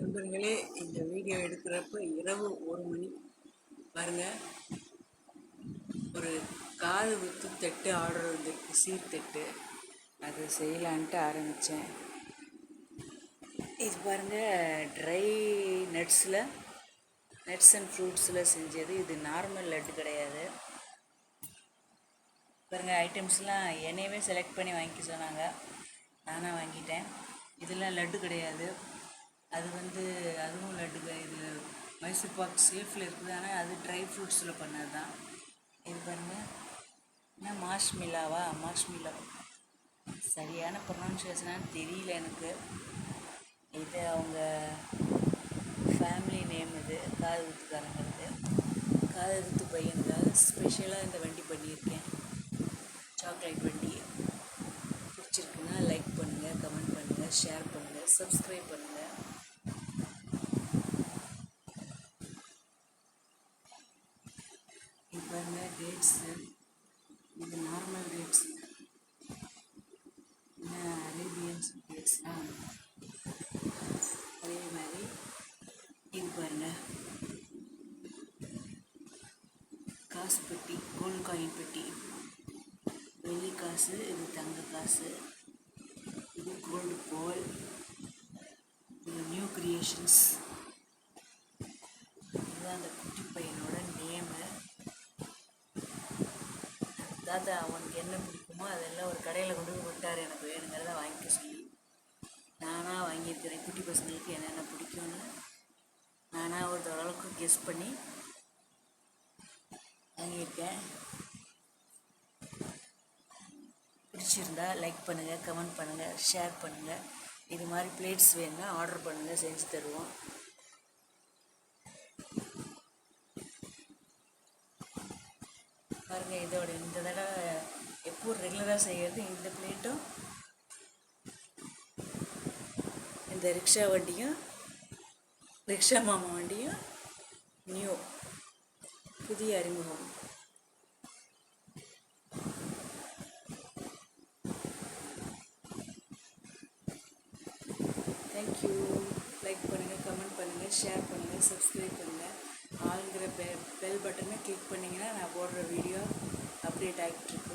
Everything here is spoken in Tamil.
நண்பர்களே இந்த வீடியோ எடுக்கிறப்ப இரவு ஒரு மணி. பாருங்க. ஒரு காது குத்து தட்டு ஆர்டர் வந்திருக்கு சீர்தட்டு அது செய்யலான்ட்டு ஆரம்பித்தேன் இது பாருங்க ட்ரை நட்ஸில் நட்ஸ் அண்ட் ஃப்ரூட்ஸில் செஞ்சது. இது நார்மல் லட்டு கிடையாது. பாருங்க ஐட்டம்ஸ்லாம் என்னையவே செலக்ட் பண்ணி வாங்கிக்க சொன்னாங்க. நானாக வாங்கிட்டேன். இதெல்லாம் லட்டு கிடையாது. அது வந்து அதுவும் லட்டு இது மைசூர் பாக் சேஃபில் இருக்குது. ஆனால் அது ட்ரை ஃப்ரூட்ஸில் பண்ணது தான் இது பாருங்க. என்ன மாஷ்மிலாவா மாஷ்மிலா சரியான ப்ரொனன்சியேஷனான்னு தெரியல எனக்கு. இது அவங்க ஃபேமிலி நேம் இது. காது குத்துக்காரங்களுக்கு காது குத்து பையனுக்காக ஸ்பெஷலாக இந்த வண்டி பண்ணியிருக்கேன். சாக்லேட் வண்டி. பிடிச்சிருக்குன்னா லைக் பண்ணுங்கள் கமெண்ட் பண்ணுங்கள் ஷேர் பண்ணுங்கள் சப்ஸ்கிரைப் பண்ணுங்கள் இது பாருங்க டேட்ஸு இது நார்மல் டேட்ஸ் என்ன அரேபியன்ஸ் டேட்ஸ் அதே மாதிரி இது பாருங்க காசு பெட்டி கோல்டு காயின் பெட்டி வெள்ளி காசு இது தங்க காசு இது கோல்டு கோல் இது நியூ கிரியேஷன்ஸ் இதுதான் அந்த குட்டி பையனோட நேமு தாத்தா உனக்கு என்ன பிடிக்குமோ அதெல்லாம் ஒரு கடையில் கொண்டு போய் விட்டார் எனக்கு வேணுங்கிறத வாங்கிக்க சொல்லி. நானாக வாங்கியிருக்கிறேன். குட்டி பசங்களுக்கு என்னென்ன பிடிக்கும்னு நானாக ஒரு ஓரளவுக்கு கெஸ் பண்ணி வாங்கியிருக்கேன். பிடிச்சிருந்தா லைக் பண்ணுங்கள் கமெண்ட் பண்ணுங்கள் ஷேர் பண்ணுங்கள் இது மாதிரி பிளேட்ஸ் வேணுன்னா ஆர்டர் பண்ணுங்கள் செஞ்சு தருவோம். பாருங்கள் இதோட இந்த தடவை எப்போ ரெகுலராக செய்கிறது இந்த பிளேட்டும் இந்த ரிக்ஷா வண்டியும் ரிக்ஷா மாமா வண்டியும் நியூ புதிய அறிமுகம். தேங்க்யூ லைக் பண்ணுங்கள் கமெண்ட் பண்ணுங்கள் ஷேர் பண்ணுங்கள் சப்ஸ்கிரைப் பெல் பட்டனை கிளிக் பண்ணிங்கன்னா நான் போடுற வீடியோ அப்டேட் ஆகிட்டு